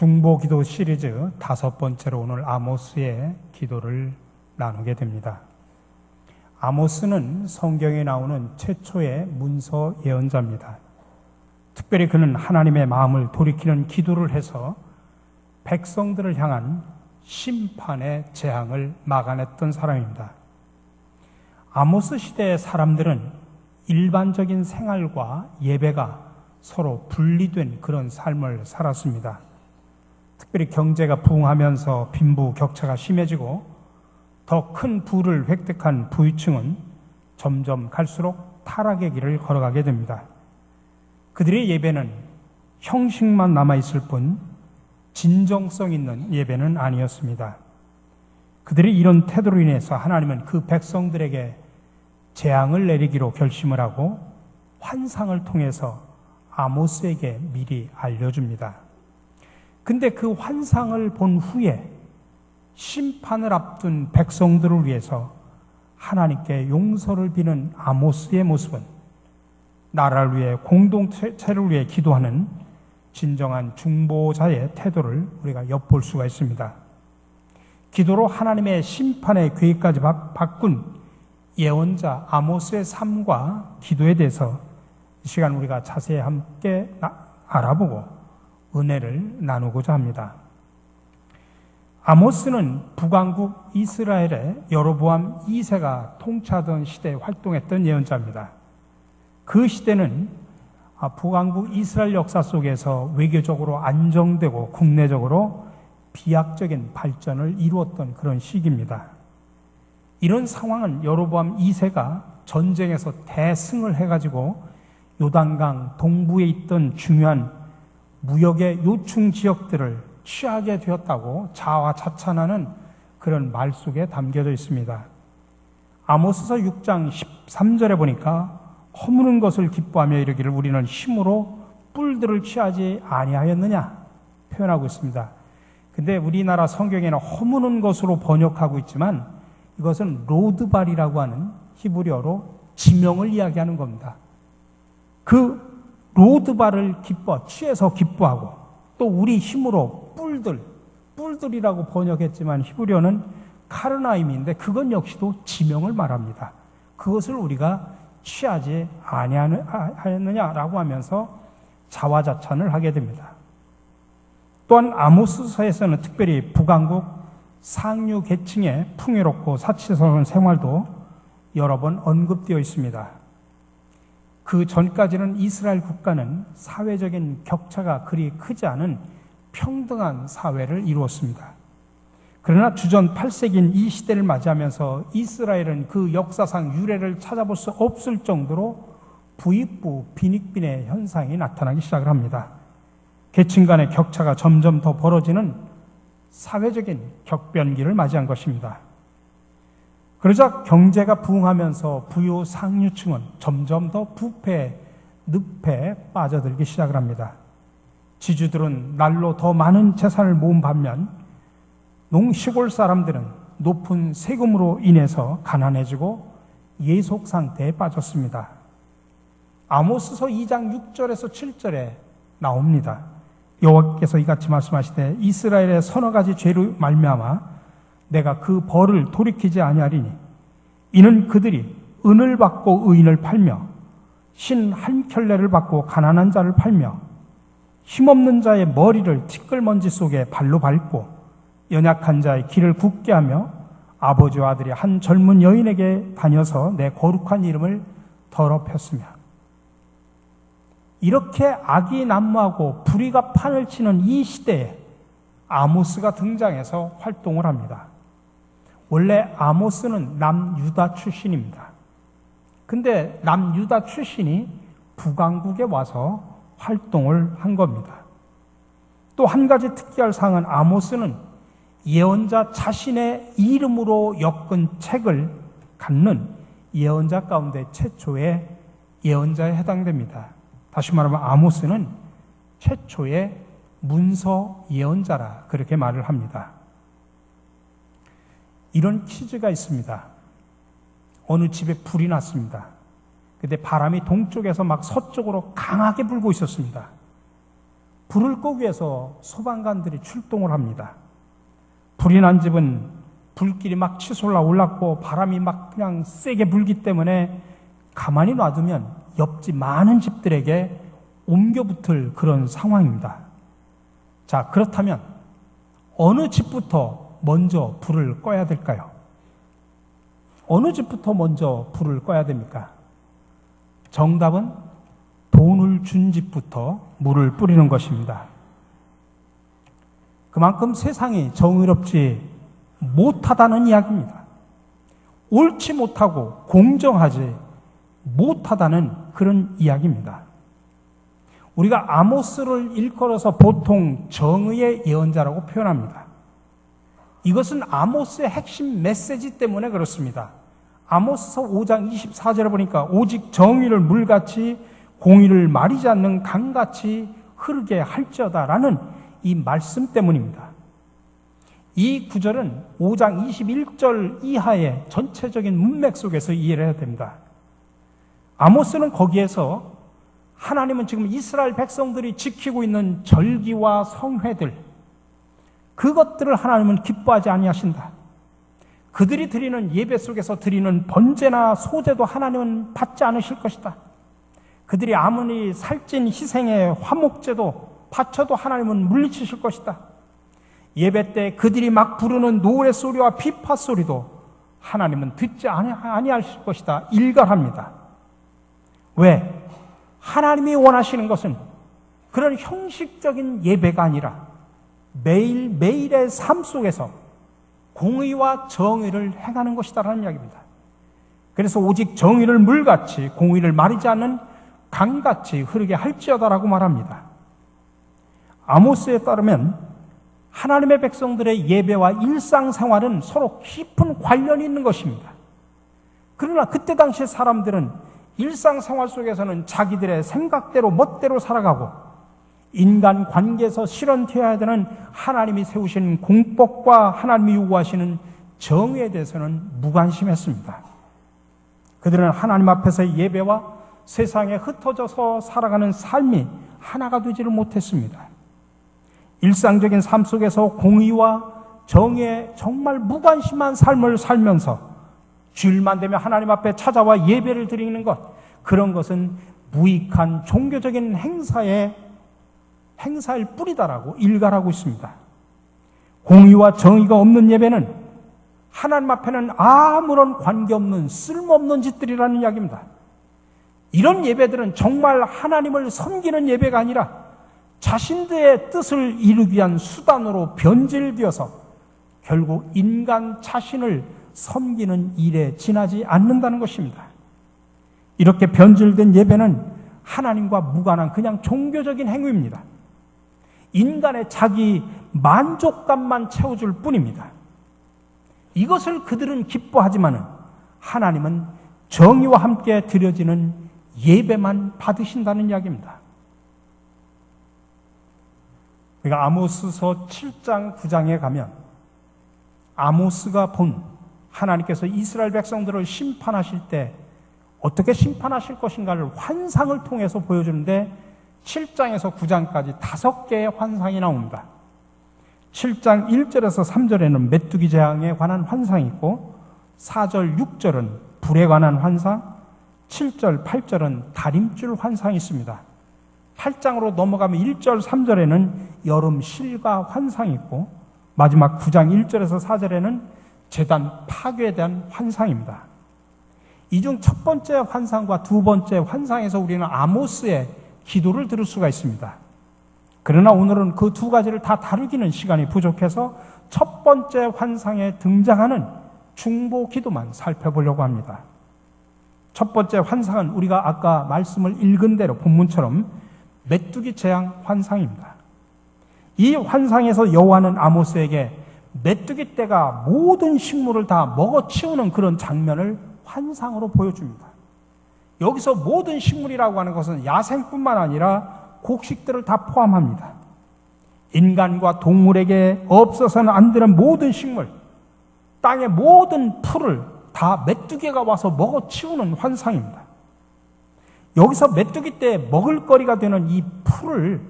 중보 기도 시리즈 다섯 번째로 오늘 아모스의 기도를 나누게 됩니다. 아모스는 성경에 나오는 최초의 문서 예언자입니다. 특별히 그는 하나님의 마음을 돌이키는 기도를 해서 백성들을 향한 심판의 재앙을 막아냈던 사람입니다. 아모스 시대의 사람들은 일반적인 생활과 예배가 서로 분리된 그런 삶을 살았습니다. 특별히 경제가 부흥하면서 빈부 격차가 심해지고 더 큰 부를 획득한 부유층은 점점 갈수록 타락의 길을 걸어가게 됩니다. 그들의 예배는 형식만 남아있을 뿐 진정성 있는 예배는 아니었습니다. 그들의 이런 태도로 인해서 하나님은 그 백성들에게 재앙을 내리기로 결심을 하고 환상을 통해서 아모스에게 미리 알려줍니다. 근데 그 환상을 본 후에 심판을 앞둔 백성들을 위해서 하나님께 용서를 비는 아모스의 모습은 나라를 위해 공동체를 위해 기도하는 진정한 중보자의 태도를 우리가 엿볼 수가 있습니다. 기도로 하나님의 심판의 계획까지 바꾼 예언자 아모스의 삶과 기도에 대해서 이 시간 우리가 자세히 함께 알아보고 은혜를 나누고자 합니다. 아모스는 북왕국 이스라엘의 여로보암 2세가 통치하던 시대에 활동했던 예언자입니다. 그 시대는 북왕국 이스라엘 역사 속에서 외교적으로 안정되고 국내적으로 비약적인 발전을 이루었던 그런 시기입니다. 이런 상황은 여로보암 2세가 전쟁에서 대승을 해가지고 요단강 동부에 있던 중요한 무역의 요충 지역들을 취하게 되었다고 자화자찬하는 그런 말 속에 담겨져 있습니다. 아모스서 6장 13절에 보니까 허무는 것을 기뻐하며 이르기를 우리는 힘으로 뿔들을 취하지 아니하였느냐 표현하고 있습니다. 근데 우리나라 성경에는 허무는 것으로 번역하고 있지만 이것은 로드발이라고 하는 히브리어로 지명을 이야기하는 겁니다. 그 로드발을 기뻐, 취해서 기뻐하고 또 우리 힘으로 뿔들, 뿔들이라고 번역했지만 히브리어는 카르나임인데 그건 역시도 지명을 말합니다. 그것을 우리가 취하지 아니하였느냐라고 하면서 자화자찬을 하게 됩니다. 또한 아모스서에서는 특별히 북왕국 상류 계층의 풍요롭고 사치스러운 생활도 여러 번 언급되어 있습니다. 그 전까지는 이스라엘 국가는 사회적인 격차가 그리 크지 않은 평등한 사회를 이루었습니다. 그러나 주전 8세기인 이 시대를 맞이하면서 이스라엘은 그 역사상 유래를 찾아볼 수 없을 정도로 부익부 빈익빈의 현상이 나타나기 시작을 합니다. 계층 간의 격차가 점점 더 벌어지는 사회적인 격변기를 맞이한 것입니다. 그러자 경제가 부흥하면서 부유 상류층은 점점 더 부패, 늪에 빠져들기 시작을 합니다. 지주들은 날로 더 많은 재산을 모은 반면 농시골 사람들은 높은 세금으로 인해서 가난해지고 예속 상태에 빠졌습니다. 아모스서 2장 6절에서 7절에 나옵니다. 여호와께서 이같이 말씀하시되 이스라엘의 서너 가지 죄로 말미암아 내가 그 벌을 돌이키지 아니하리니 이는 그들이 은을 받고 의인을 팔며 신 한 켤레를 받고 가난한 자를 팔며 힘없는 자의 머리를 티끌먼지 속에 발로 밟고 연약한 자의 길을 굳게 하며 아버지와 아들이 한 젊은 여인에게 다녀서 내 거룩한 이름을 더럽혔으며 이렇게 악이 난무하고 불의가 판을 치는 이 시대에 아모스가 등장해서 활동을 합니다. 원래 아모스는 남유다 출신입니다. 근데 남유다 출신이 북왕국에 와서 활동을 한 겁니다. 또 한 가지 특이할 사항은 아모스는 예언자 자신의 이름으로 엮은 책을 갖는 예언자 가운데 최초의 예언자에 해당됩니다. 다시 말하면 아모스는 최초의 문서 예언자라 그렇게 말을 합니다. 이런 퀴즈가 있습니다. 어느 집에 불이 났습니다. 근데 바람이 동쪽에서 막 서쪽으로 강하게 불고 있었습니다. 불을 끄기 위해서 소방관들이 출동을 합니다. 불이 난 집은 불길이 막 치솟아 올랐고 바람이 막 그냥 세게 불기 때문에 가만히 놔두면 옆집 많은 집들에게 옮겨 붙을 그런 상황입니다. 자, 그렇다면 어느 집부터 먼저 불을 꺼야 될까요? 어느 집부터 먼저 불을 꺼야 됩니까? 정답은 돈을 준 집부터 물을 뿌리는 것입니다. 그만큼 세상이 정의롭지 못하다는 이야기입니다. 옳지 못하고 공정하지 못하다는 그런 이야기입니다. 우리가 아모스를 일컬어서 보통 정의의 예언자라고 표현합니다. 이것은 아모스의 핵심 메시지 때문에 그렇습니다. 아모스서 5장 24절에 보니까 오직 정의를 물같이 공의를 마리지 않는 강같이 흐르게 할지어다라는 이 말씀 때문입니다. 이 구절은 5장 21절 이하의 전체적인 문맥 속에서 이해를 해야 됩니다. 아모스는 거기에서 하나님은 지금 이스라엘 백성들이 지키고 있는 절기와 성회들 그것들을 하나님은 기뻐하지 아니하신다. 그들이 드리는 예배 속에서 드리는 번제나 소제도 하나님은 받지 않으실 것이다. 그들이 아무리 살찐 희생의 화목제도 바쳐도 하나님은 물리치실 것이다. 예배 때 그들이 막 부르는 노래 소리와 피파 소리도 하나님은 듣지 아니하실 것이다. 일갈합니다. 왜? 하나님이 원하시는 것은 그런 형식적인 예배가 아니라 매일매일의 삶 속에서 공의와 정의를 행하는 것이다라는 이야기입니다. 그래서 오직 정의를 물같이 공의를 마르지 않는 강같이 흐르게 할지어다라고 말합니다. 아모스에 따르면 하나님의 백성들의 예배와 일상생활은 서로 깊은 관련이 있는 것입니다. 그러나 그때 당시 사람들은 일상생활 속에서는 자기들의 생각대로 멋대로 살아가고 인간 관계에서 실현되어야 되는 하나님이 세우신 공법과 하나님이 요구하시는 정의에 대해서는 무관심했습니다. 그들은 하나님 앞에서 예배와 세상에 흩어져서 살아가는 삶이 하나가 되지를 못했습니다. 일상적인 삶 속에서 공의와 정의에 정말 무관심한 삶을 살면서 주일만 되면 하나님 앞에 찾아와 예배를 드리는 것, 그런 것은 무익한 종교적인 행사의 행사일 뿐이다라고 일갈하고 있습니다. 공의와 정의가 없는 예배는 하나님 앞에는 아무런 관계없는 쓸모없는 짓들이라는 이야기입니다. 이런 예배들은 정말 하나님을 섬기는 예배가 아니라 자신들의 뜻을 이루기 위한 수단으로 변질되어서 결국 인간 자신을 섬기는 일에 지나지 않는다는 것입니다. 이렇게 변질된 예배는 하나님과 무관한 그냥 종교적인 행위입니다. 인간의 자기 만족감만 채워줄 뿐입니다. 이것을 그들은 기뻐하지만 하나님은 정의와 함께 드려지는 예배만 받으신다는 이야기입니다. 그러니까 아모스서 7장 9장에 가면 아모스가 본 하나님께서 이스라엘 백성들을 심판하실 때 어떻게 심판하실 것인가를 환상을 통해서 보여주는데 7장에서 9장까지 다섯 개의 환상이 나옵니다. 7장 1절에서 3절에는 메뚜기 재앙에 관한 환상이 있고 4절, 6절은 불에 관한 환상, 7절, 8절은 다림줄 환상이 있습니다. 8장으로 넘어가면 1절, 3절에는 여름 실과 환상이 있고 마지막 9장 1절에서 4절에는 재단 파괴에 대한 환상입니다. 이 중 첫 번째 환상과 두 번째 환상에서 우리는 아모스의 기도를 들을 수가 있습니다. 그러나 오늘은 그 두 가지를 다 다루기는 시간이 부족해서 첫 번째 환상에 등장하는 중보 기도만 살펴보려고 합니다. 첫 번째 환상은 우리가 아까 말씀을 읽은 대로 본문처럼 메뚜기 재앙 환상입니다. 이 환상에서 여호와는 아모스에게 메뚜기 떼가 모든 식물을 다 먹어치우는 그런 장면을 환상으로 보여줍니다. 여기서 모든 식물이라고 하는 것은 야생뿐만 아니라 곡식들을 다 포함합니다. 인간과 동물에게 없어서는 안 되는 모든 식물, 땅의 모든 풀을 다 메뚜기가 와서 먹어 치우는 환상입니다. 여기서 메뚜기 때 먹을거리가 되는 이 풀을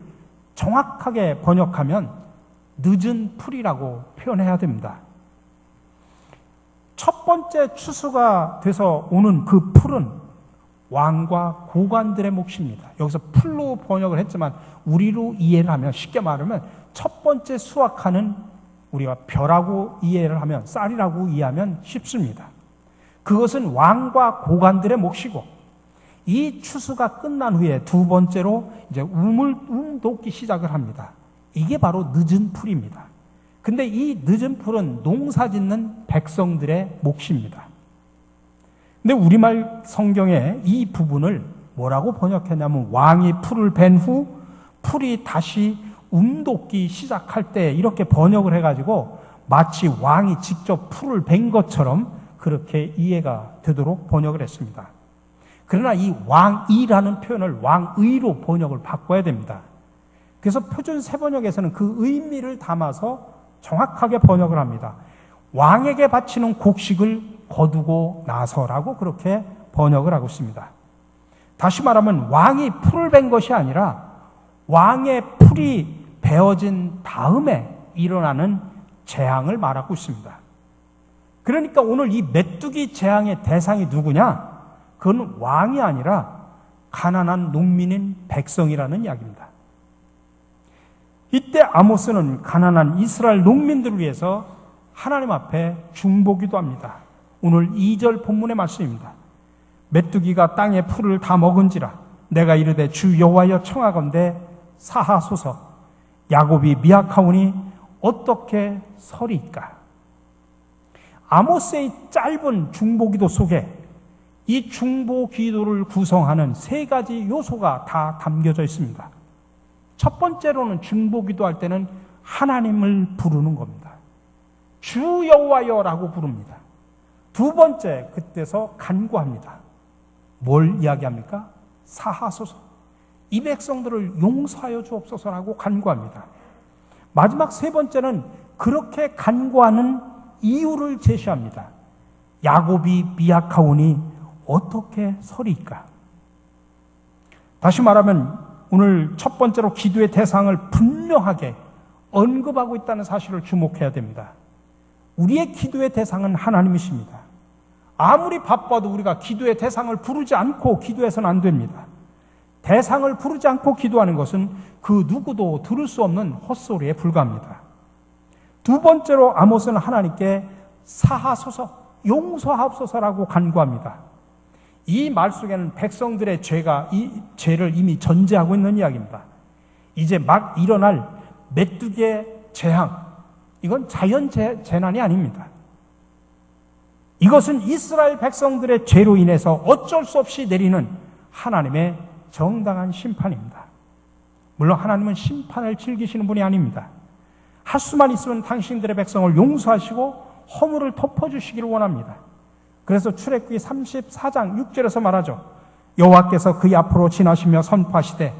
정확하게 번역하면 늦은 풀이라고 표현해야 됩니다. 첫 번째 추수가 돼서 오는 그 풀은 왕과 고관들의 몫입니다. 여기서 풀로 번역을 했지만 우리로 이해를 하면 쉽게 말하면 첫 번째 수확하는 우리가 벼라고 이해를 하면 쌀이라고 이해하면 쉽습니다. 그것은 왕과 고관들의 몫이고 이 추수가 끝난 후에 두 번째로 이제 um을 움 돕기 시작을 합니다. 이게 바로 늦은 풀입니다. 근데 이 늦은 풀은 농사 짓는 백성들의 몫입니다. 근데 우리말 성경에 이 부분을 뭐라고 번역했냐면 왕이 풀을 벤 후 풀이 다시 움돋기 시작할 때 이렇게 번역을 해가지고 마치 왕이 직접 풀을 벤 것처럼 그렇게 이해가 되도록 번역을 했습니다. 그러나 이 왕이라는 표현을 왕의로 번역을 바꿔야 됩니다. 그래서 표준 세번역에서는 그 의미를 담아서 정확하게 번역을 합니다. 왕에게 바치는 곡식을 거두고 나서라고 그렇게 번역을 하고 있습니다. 다시 말하면 왕이 풀을 벤 것이 아니라 왕의 풀이 베어진 다음에 일어나는 재앙을 말하고 있습니다. 그러니까 오늘 이 메뚜기 재앙의 대상이 누구냐? 그건 왕이 아니라 가난한 농민인 백성이라는 이야기입니다. 이때 아모스는 가난한 이스라엘 농민들을 위해서 하나님 앞에 중보기도 합니다. 오늘 2절 본문의 말씀입니다. 메뚜기가 땅의 풀을 다 먹은지라 내가 이르되 주 여호와여 청하건대 사하소서 야곱이 미약하오니 어떻게 서리까 아모스의 짧은 중보기도 속에 이 중보기도를 구성하는 세 가지 요소가 다 담겨져 있습니다. 첫 번째로는 중보기도 할 때는 하나님을 부르는 겁니다. 주 여호와여라고 부릅니다. 두 번째 그때서 간구합니다. 뭘 이야기합니까? 사하소서. 이 백성들을 용서하여 주옵소서라고 간구합니다. 마지막 세 번째는 그렇게 간구하는 이유를 제시합니다. 야곱이 미약하오니 어떻게 서리까? 다시 말하면 오늘 첫 번째로 기도의 대상을 분명하게 언급하고 있다는 사실을 주목해야 됩니다. 우리의 기도의 대상은 하나님이십니다. 아무리 바빠도 우리가 기도의 대상을 부르지 않고 기도해서는 안 됩니다. 대상을 부르지 않고 기도하는 것은 그 누구도 들을 수 없는 헛소리에 불과합니다. 두 번째로 아모스는 하나님께 사하소서, 용서하옵소서라고 간구합니다. 이 말 속에는 백성들의 죄가 이 죄를 이미 전제하고 있는 이야기입니다. 이제 막 일어날 메뚜기의 재앙, 이건 자연 재난이 아닙니다. 이것은 이스라엘 백성들의 죄로 인해서 어쩔 수 없이 내리는 하나님의 정당한 심판입니다. 물론 하나님은 심판을 즐기시는 분이 아닙니다. 할 수만 있으면 당신들의 백성을 용서하시고 허물을 덮어주시기를 원합니다. 그래서 출애굽기 34장 6절에서 말하죠. 여호와께서 그의 앞으로 지나시며 선포하시되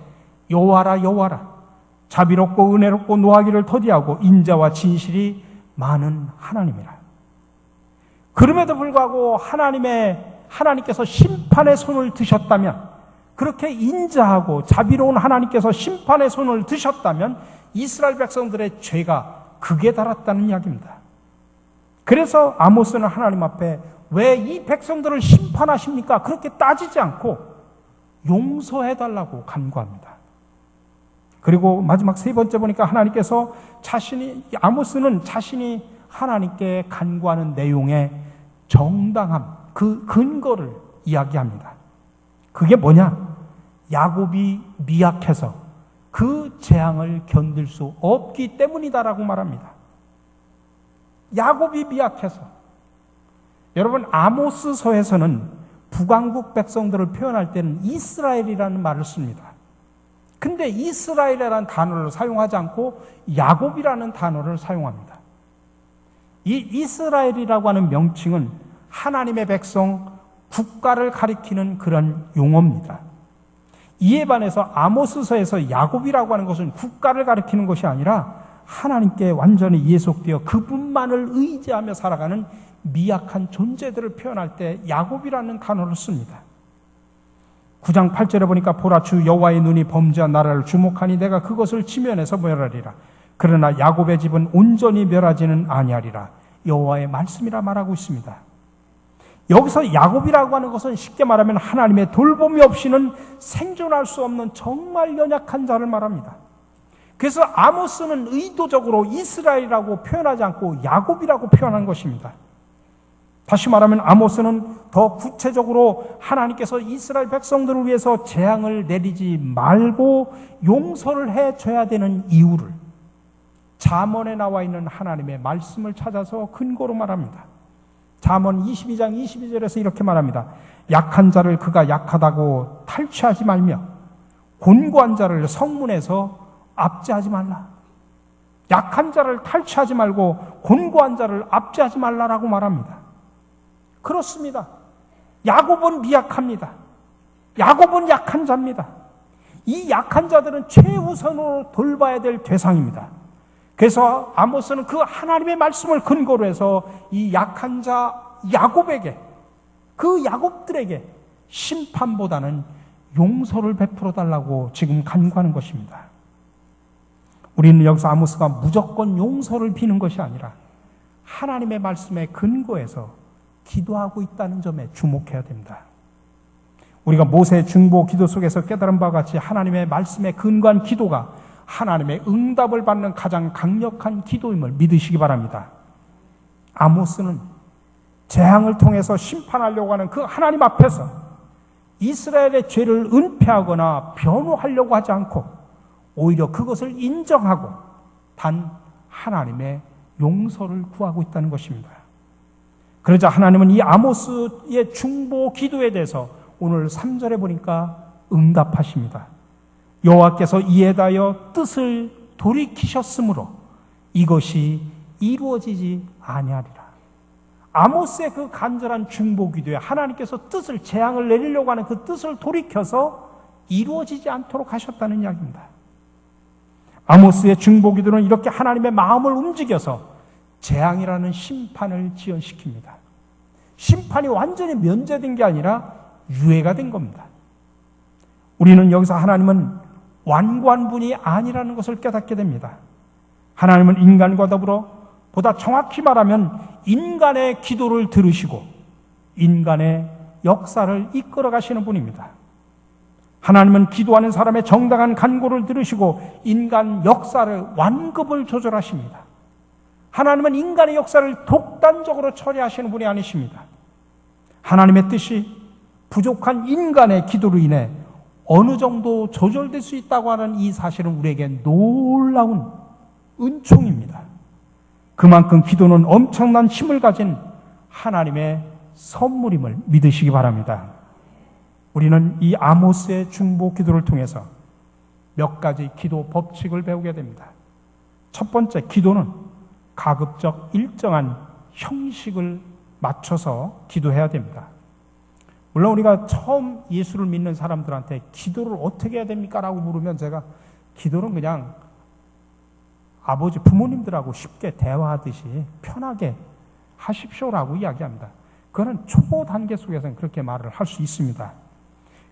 여호와라 여호와라 자비롭고 은혜롭고 노하기를 더디하고 인자와 진실이 많은 하나님이라. 그럼에도 불구하고 하나님의 하나님께서 심판의 손을 드셨다면 그렇게 인자하고 자비로운 하나님께서 심판의 손을 드셨다면 이스라엘 백성들의 죄가 극에 달았다는 이야기입니다. 그래서 아모스는 하나님 앞에 왜 이 백성들을 심판하십니까? 그렇게 따지지 않고 용서해달라고 간구합니다. 그리고 마지막 세 번째 보니까 하나님께서 자신이, 아모스는 자신이 하나님께 간구하는 내용의 정당함, 그 근거를 이야기합니다. 그게 뭐냐? 야곱이 미약해서 그 재앙을 견딜 수 없기 때문이다라고 말합니다. 야곱이 미약해서. 여러분, 아모스서에서는 북왕국 백성들을 표현할 때는 이스라엘이라는 말을 씁니다. 근데 이스라엘이라는 단어를 사용하지 않고 야곱이라는 단어를 사용합니다. 이 이스라엘이라고 하는 명칭은 하나님의 백성, 국가를 가리키는 그런 용어입니다. 이에 반해서 아모스서에서 야곱이라고 하는 것은 국가를 가리키는 것이 아니라 하나님께 완전히 예속되어 그분만을 의지하며 살아가는 미약한 존재들을 표현할 때 야곱이라는 단어를 씁니다. 9장 8절에 보니까 보라 주 여호와의 눈이 범죄한 나라를 주목하니 내가 그것을 지면에서 멸하리라. 그러나 야곱의 집은 온전히 멸하지는 아니하리라. 여호와의 말씀이라 말하고 있습니다. 여기서 야곱이라고 하는 것은 쉽게 말하면 하나님의 돌봄이 없이는 생존할 수 없는 정말 연약한 자를 말합니다. 그래서 아모스는 의도적으로 이스라엘이라고 표현하지 않고 야곱이라고 표현한 것입니다. 다시 말하면 아모스는 더 구체적으로 하나님께서 이스라엘 백성들을 위해서 재앙을 내리지 말고 용서를 해 줘야 되는 이유를 잠언에 나와 있는 하나님의 말씀을 찾아서 근거로 말합니다. 잠언 22장 22절에서 이렇게 말합니다. 약한 자를 그가 약하다고 탈취하지 말며 곤고한 자를 성문에서 압제하지 말라. 약한 자를 탈취하지 말고 곤고한 자를 압제하지 말라라고 말합니다. 그렇습니다. 야곱은 미약합니다. 야곱은 약한 자입니다. 이 약한 자들은 최우선으로 돌봐야 될 대상입니다. 그래서 아모스는 그 하나님의 말씀을 근거로 해서 이 약한 자 야곱에게 그 야곱들에게 심판보다는 용서를 베풀어 달라고 지금 간구하는 것입니다. 우리는 여기서 아모스가 무조건 용서를 비는 것이 아니라 하나님의 말씀에 근거해서 기도하고 있다는 점에 주목해야 됩니다. 우리가 모세 중보 기도 속에서 깨달은 바와 같이 하나님의 말씀에 근거한 기도가 하나님의 응답을 받는 가장 강력한 기도임을 믿으시기 바랍니다. 아모스는 재앙을 통해서 심판하려고 하는 그 하나님 앞에서 이스라엘의 죄를 은폐하거나 변호하려고 하지 않고 오히려 그것을 인정하고 단 하나님의 용서를 구하고 있다는 것입니다. 그러자 하나님은 이 아모스의 중보 기도에 대해서 오늘 3절에 보니까 응답하십니다. 여호와께서 이에 대하여 뜻을 돌이키셨으므로 이것이 이루어지지 아니하리라. 아모스의 그 간절한 중보 기도에 하나님께서 뜻을 재앙을 내리려고 하는 그 뜻을 돌이켜서 이루어지지 않도록 하셨다는 이야기입니다. 아모스의 중보 기도는 이렇게 하나님의 마음을 움직여서 재앙이라는 심판을 지연시킵니다. 심판이 완전히 면제된 게 아니라 유예가 된 겁니다. 우리는 여기서 하나님은 완고한 분이 아니라는 것을 깨닫게 됩니다. 하나님은 인간과 더불어 보다 정확히 말하면 인간의 기도를 들으시고 인간의 역사를 이끌어 가시는 분입니다. 하나님은 기도하는 사람의 정당한 간고를 들으시고 인간 역사를 완급을 조절하십니다. 하나님은 인간의 역사를 독단적으로 처리하시는 분이 아니십니다. 하나님의 뜻이 부족한 인간의 기도로 인해 어느 정도 조절될 수 있다고 하는 이 사실은 우리에게 놀라운 은총입니다. 그만큼 기도는 엄청난 힘을 가진 하나님의 선물임을 믿으시기 바랍니다. 우리는 이 아모스의 중보 기도를 통해서 몇 가지 기도 법칙을 배우게 됩니다. 첫 번째, 기도는 가급적 일정한 형식을 맞춰서 기도해야 됩니다. 물론 우리가 처음 예수를 믿는 사람들한테 기도를 어떻게 해야 됩니까? 라고 물으면 제가 기도는 그냥 아버지 부모님들하고 쉽게 대화하듯이 편하게 하십시오라고 이야기합니다. 그거는 초보 단계 속에서는 그렇게 말을 할 수 있습니다.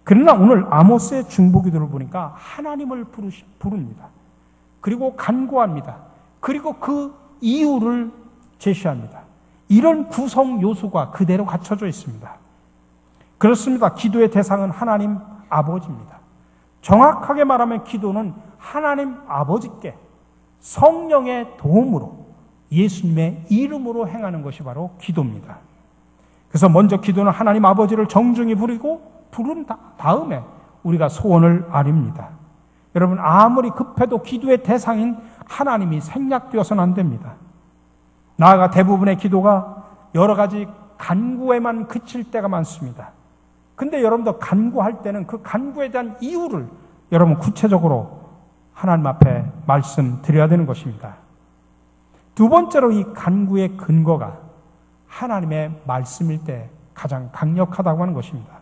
그러나 오늘 아모스의 중보기도를 보니까 하나님을 부르시, 부릅니다. 그리고 간구합니다. 그리고 그 이유를 제시합니다. 이런 구성 요소가 그대로 갖춰져 있습니다. 그렇습니다. 기도의 대상은 하나님 아버지입니다. 정확하게 말하면 기도는 하나님 아버지께 성령의 도움으로 예수님의 이름으로 행하는 것이 바로 기도입니다. 그래서 먼저 기도는 하나님 아버지를 정중히 부리고 부른 다음에 우리가 소원을 아립니다. 여러분, 아무리 급해도 기도의 대상인 하나님이 생략되어서는 안 됩니다. 나아가 대부분의 기도가 여러 가지 간구에만 그칠 때가 많습니다. 근데 여러분도 간구할 때는 그 간구에 대한 이유를 여러분 구체적으로 하나님 앞에 말씀드려야 되는 것입니다. 두 번째로 이 간구의 근거가 하나님의 말씀일 때 가장 강력하다고 하는 것입니다.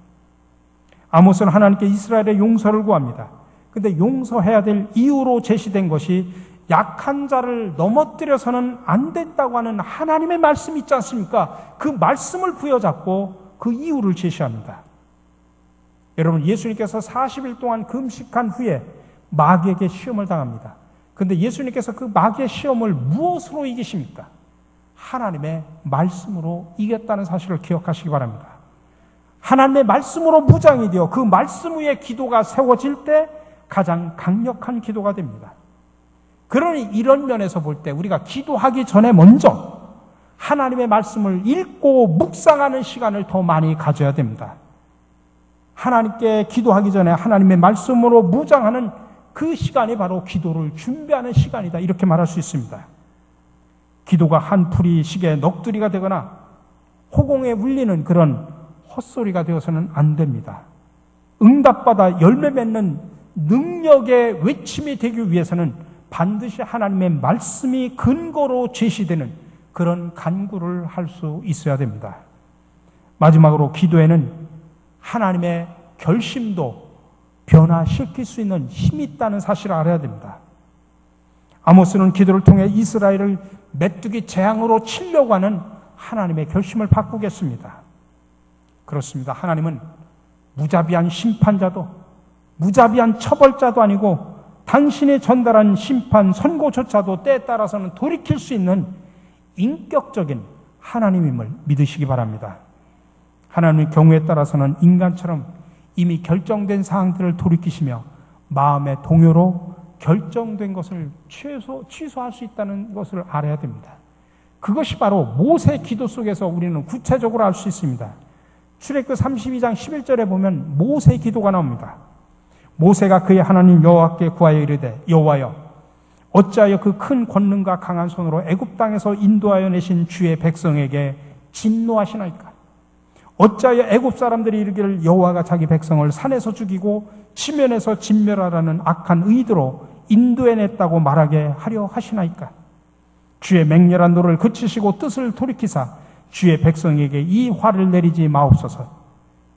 아모스는 하나님께 이스라엘의 용서를 구합니다. 근데 용서해야 될 이유로 제시된 것이 약한 자를 넘어뜨려서는 안 된다고 하는 하나님의 말씀이 있지 않습니까? 그 말씀을 부여잡고 그 이유를 제시합니다. 여러분, 예수님께서 40일 동안 금식한 후에 마귀에게 시험을 당합니다. 근데 예수님께서 그 마귀의 시험을 무엇으로 이기십니까? 하나님의 말씀으로 이겼다는 사실을 기억하시기 바랍니다. 하나님의 말씀으로 무장이 되어 그 말씀 위에 기도가 세워질 때 가장 강력한 기도가 됩니다. 그러니 이런 면에서 볼 때 우리가 기도하기 전에 먼저 하나님의 말씀을 읽고 묵상하는 시간을 더 많이 가져야 됩니다. 하나님께 기도하기 전에 하나님의 말씀으로 무장하는 그 시간이 바로 기도를 준비하는 시간이다. 이렇게 말할 수 있습니다. 기도가 한 풀이 시계 넋두리가 되거나 호공에 울리는 그런 헛소리가 되어서는 안 됩니다. 응답받아 열매 맺는 능력의 외침이 되기 위해서는 반드시 하나님의 말씀이 근거로 제시되는 그런 간구를 할 수 있어야 됩니다. 마지막으로 기도에는 하나님의 결심도 변화시킬 수 있는 힘이 있다는 사실을 알아야 됩니다. 아모스는 기도를 통해 이스라엘을 메뚜기 재앙으로 치려고 하는 하나님의 결심을 바꾸겠습니다. 그렇습니다. 하나님은 무자비한 심판자도 무자비한 처벌자도 아니고 당신이 전달한 심판 선고조차도 때에 따라서는 돌이킬 수 있는 인격적인 하나님임을 믿으시기 바랍니다. 하나님의 경우에 따라서는 인간처럼 이미 결정된 사항들을 돌이키시며 마음의 동요로 결정된 것을 취소, 취소할 수 있다는 것을 알아야 됩니다. 그것이 바로 모세 기도 속에서 우리는 구체적으로 알 수 있습니다. 출애굽 32장 11절에 보면 모세 기도가 나옵니다. 모세가 그의 하나님 여호와께 구하여 이르되 여호와여 어찌하여 그 큰 권능과 강한 손으로 애굽 땅에서 인도하여 내신 주의 백성에게 진노하시나이까? 어찌하여 애굽 사람들이 이르기를 여호와가 자기 백성을 산에서 죽이고 치면에서 진멸하라는 악한 의도로 인도해냈다고 말하게 하려 하시나이까? 주의 맹렬한 노를 그치시고 뜻을 돌이키사 주의 백성에게 이 화를 내리지 마옵소서.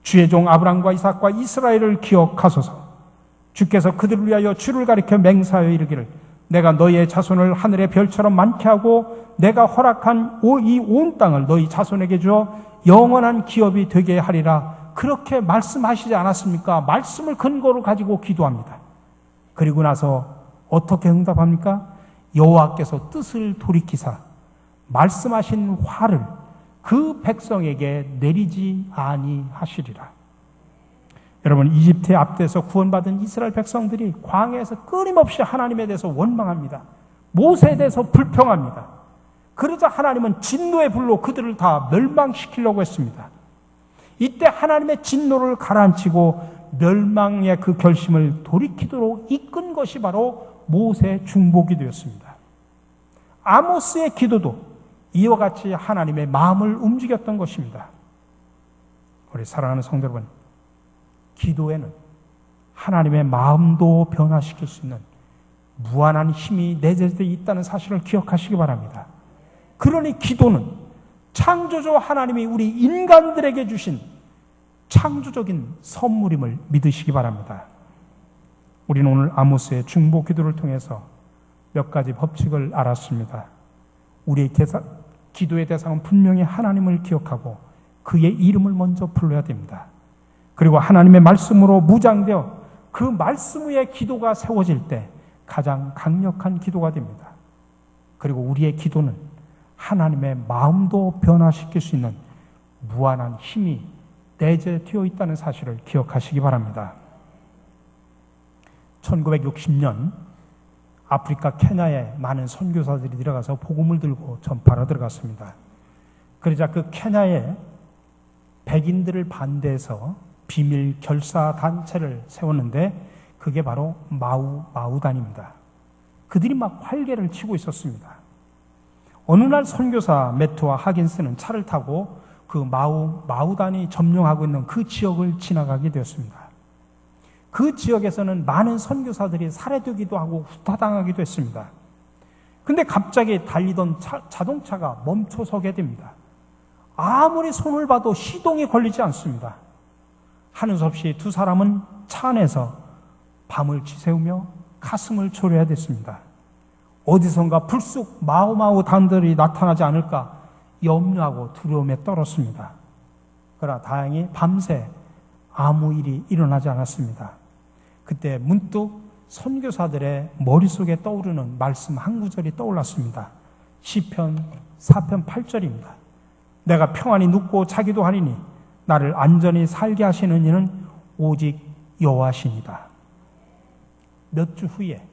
주의 종 아브람과 이삭과 이스라엘을 기억하소서 주께서 그들을 위하여 주를 가리켜 맹사하여 이르기를 내가 너희의 자손을 하늘의 별처럼 많게 하고 내가 허락한 이 온 땅을 너희 자손에게 주어 영원한 기업이 되게 하리라 그렇게 말씀하시지 않았습니까? 말씀을 근거로 가지고 기도합니다. 그리고 나서 어떻게 응답합니까? 여호와께서 뜻을 돌이키사 말씀하신 화를 그 백성에게 내리지 아니하시리라. 여러분 이집트의 앞대서 구원받은 이스라엘 백성들이 광야에서 끊임없이 하나님에 대해서 원망합니다. 모세에 대해서 불평합니다. 그러자 하나님은 진노의 불로 그들을 다 멸망시키려고 했습니다. 이때 하나님의 진노를 가라앉히고 멸망의 그 결심을 돌이키도록 이끈 것이 바로 모세 중복이 되었습니다. 아모스의 기도도 이와 같이 하나님의 마음을 움직였던 것입니다. 우리 사랑하는 성도 여러분, 기도에는 하나님의 마음도 변화시킬 수 있는 무한한 힘이 내재되어 있다는 사실을 기억하시기 바랍니다. 그러니 기도는 창조주 하나님이 우리 인간들에게 주신 창조적인 선물임을 믿으시기 바랍니다. 우리는 오늘 아모스의 중보 기도를 통해서 몇 가지 법칙을 알았습니다. 우리의 대사, 기도의 대상은 분명히 하나님을 기억하고 그의 이름을 먼저 불러야 됩니다. 그리고 하나님의 말씀으로 무장되어 그 말씀 위에 기도가 세워질 때 가장 강력한 기도가 됩니다. 그리고 우리의 기도는 하나님의 마음도 변화시킬 수 있는 무한한 힘이 내재되어 있다는 사실을 기억하시기 바랍니다. 1960년 아프리카 케냐에 많은 선교사들이 들어가서 복음을 들고 전파로 들어갔습니다. 그러자 그 케냐에 백인들을 반대해서 비밀 결사 단체를 세웠는데 그게 바로 마우 마우단입니다. 그들이 막 활개를 치고 있었습니다. 어느 날 선교사 메트와 하긴스는 차를 타고 그 마우 마우단이 점령하고 있는 그 지역을 지나가게 되었습니다. 그 지역에서는 많은 선교사들이 살해되기도 하고 후타당하기도 했습니다. 근데 갑자기 달리던 차, 자동차가 멈춰서게 됩니다. 아무리 손을 봐도 시동이 걸리지 않습니다. 하는 수 없이 두 사람은 차 안에서 밤을 지새우며 가슴을 초려야 됐습니다. 어디선가 불쑥 마우마우 단들이 나타나지 않을까 염려하고 두려움에 떨었습니다. 그러나 다행히 밤새 아무 일이 일어나지 않았습니다. 그때 문득 선교사들의 머릿속에 떠오르는 말씀 한 구절이 떠올랐습니다. 시편 4편 8절입니다. 내가 평안히 눕고 자기도 하리니 나를 안전히 살게 하시는 이는 오직 여호와시니다. 몇 주 후에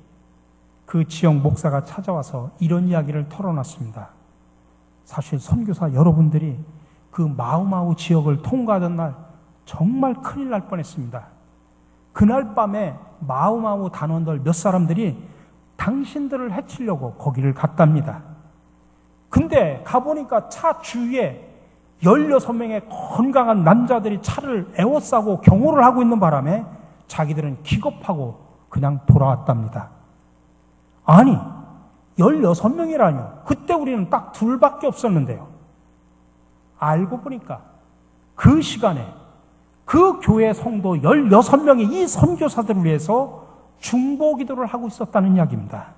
그 지역 목사가 찾아와서 이런 이야기를 털어놨습니다. 사실 선교사 여러분들이 그 마우마우 지역을 통과하던 날 정말 큰일 날 뻔했습니다. 그날 밤에 마우마우 단원들 몇 사람들이 당신들을 해치려고 거기를 갔답니다. 근데 가보니까 차 주위에 16명의 건강한 남자들이 차를 에워싸고 경호를 하고 있는 바람에 자기들은 기겁하고 그냥 돌아왔답니다. 아니, 16명이라뇨. 그때 우리는 딱 둘밖에 없었는데요. 알고 보니까 그 시간에 그 교회 성도 16명이 이 선교사들을 위해서 중보 기도를 하고 있었다는 이야기입니다.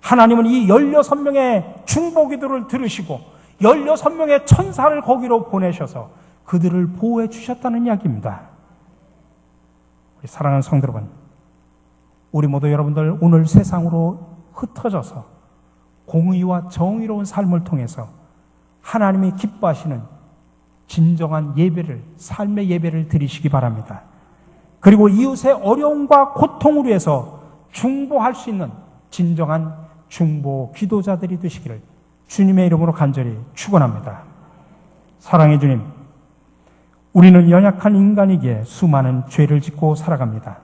하나님은 이 16명의 중보 기도를 들으시고 16명의 천사를 거기로 보내셔서 그들을 보호해 주셨다는 이야기입니다. 우리 사랑하는 성도 여러분, 우리 모두 여러분들 오늘 세상으로 흩어져서 공의와 정의로운 삶을 통해서 하나님이 기뻐하시는 진정한 예배를, 삶의 예배를 드리시기 바랍니다. 그리고 이웃의 어려움과 고통을 위해서 중보할 수 있는 진정한 중보 기도자들이 되시기를 주님의 이름으로 간절히 축원합니다. 사랑의 주님, 우리는 연약한 인간이기에 수많은 죄를 짓고 살아갑니다.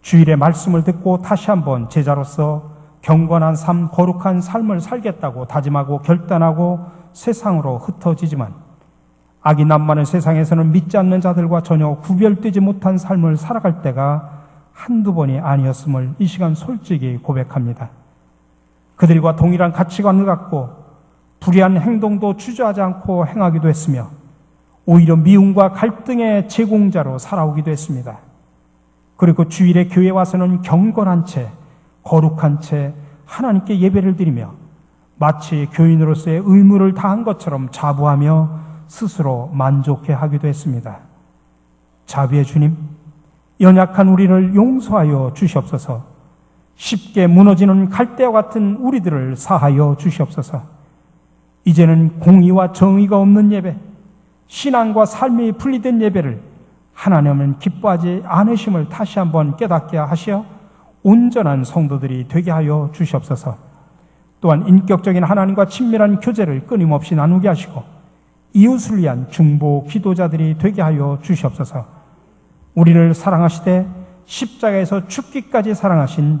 주일의 말씀을 듣고 다시 한번 제자로서 경건한 삶, 거룩한 삶을 살겠다고 다짐하고 결단하고 세상으로 흩어지지만 악이 남많은 세상에서는 믿지 않는 자들과 전혀 구별되지 못한 삶을 살아갈 때가 한두 번이 아니었음을 이 시간 솔직히 고백합니다. 그들과 동일한 가치관을 갖고 불의한 행동도 주저하지 않고 행하기도 했으며 오히려 미움과 갈등의 제공자로 살아오기도 했습니다. 그리고 주일에 교회 와서는 경건한 채, 거룩한 채 하나님께 예배를 드리며 마치 교인으로서의 의무를 다한 것처럼 자부하며 스스로 만족해 하기도 했습니다. 자비의 주님, 연약한 우리를 용서하여 주시옵소서. 쉽게 무너지는 갈대와 같은 우리들을 사하여 주시옵소서. 이제는 공의와 정의가 없는 예배, 신앙과 삶이 분리된 예배를 하나님은 기뻐하지 않으심을 다시 한번 깨닫게 하시어 온전한 성도들이 되게 하여 주시옵소서. 또한 인격적인 하나님과 친밀한 교제를 끊임없이 나누게 하시고 이웃을 위한 중보 기도자들이 되게 하여 주시옵소서. 우리를 사랑하시되 십자가에서 죽기까지 사랑하신